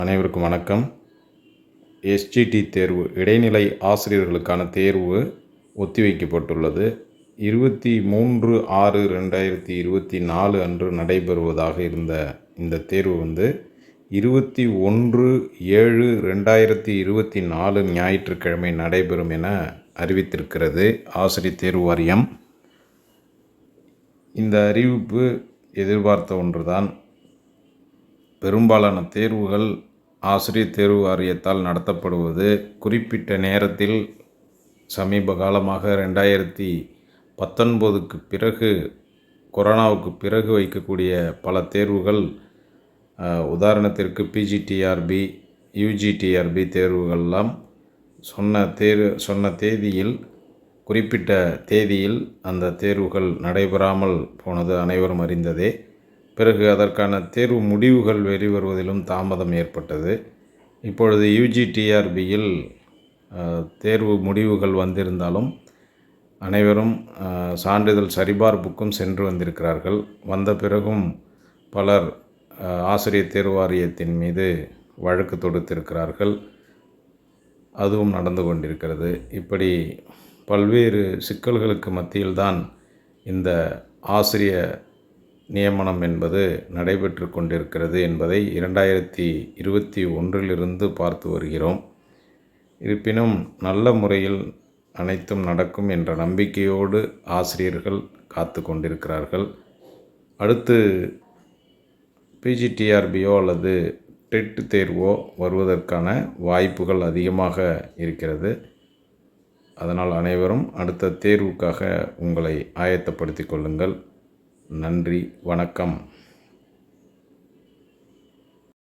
அனைவருக்கும் வணக்கம். எஸ்ஜிடி தேர்வு இடைநிலை ஆசிரியர்களுக்கான தேர்வு ஒத்திவைக்கப்பட்டுள்ளது. இருபத்தி மூன்று ஆறு ரெண்டாயிரத்தி இருபத்தி நாலு அன்று நடைபெறுவதாக இருந்த இந்த தேர்வு வந்து இருபத்தி ஒன்று ஏழு ரெண்டாயிரத்தி இருபத்தி நாலு ஞாயிற்றுக்கிழமை நடைபெறும் என அறிவித்திருக்கிறது ஆசிரியர் தேர்வு வாரியம். இந்த அறிவிப்பு எதிர்பார்த்த ஒன்றுதான். பெரும்பாலான தேர்வுகள் ஆசிரியர் தேர்வு வாரியத்தால் நடத்தப்படுவது குறிப்பிட்ட நேரத்தில் சமீப காலமாக ரெண்டாயிரத்தி பத்தொன்பதுக்கு பிறகு கொரோனாவுக்கு பிறகு வைக்கக்கூடிய பல தேர்வுகள் உதாரணத்திற்கு பிஜிடிஆர்பி யூஜிடிஆர்பி தேர்வுகள்லாம் சொன்ன தேர்வு சொன்ன தேதியில் குறிப்பிட்ட தேதியில் அந்த தேர்வுகள் நடைபெறாமல் போனது அனைவரும் அறிந்ததே. பிறகு அதற்கான தேர்வு முடிவுகள் வெளிவருவதிலும் தாமதம் ஏற்பட்டது. இப்பொழுது யூஜிடிஆர்பியில் தேர்வு முடிவுகள் வந்திருந்தாலும் அனைவரும் சான்றிதழ் சரிபார்ப்புக்கும் சென்று வந்திருக்கிறார்கள். வந்த பிறகும் பலர் ஆசிரியர் தேர்வு வாரியத்தின் மீது வழக்கு தொடுத்திருக்கிறார்கள். அதுவும் நடந்து கொண்டிருக்கிறது. இப்படி பல்வேறு சிக்கல்களுக்கு மத்தியில்தான் இந்த ஆசிரிய நியமனம் என்பது நடைபெற்று கொண்டிருக்கிறது என்பதை இரண்டாயிரத்தி இருபத்தி ஒன்றிலிருந்து பார்த்து வருகிறோம். இருப்பினும் நல்ல முறையில் அனைத்தும் நடக்கும் என்ற நம்பிக்கையோடு ஆசிரியர்கள் காத்து கொண்டிருக்கிறார்கள். அடுத்து பிஜிடிஆர்பியோ அல்லது டெட் தேர்வோ வருவதற்கான வாய்ப்புகள் அதிகமாக இருக்கிறது. அதனால் அனைவரும் அடுத்த தேர்வுக்காக உங்களை ஆயத்தப்படுத்திக் கொள்ளுங்கள். நன்றி வணக்கம்.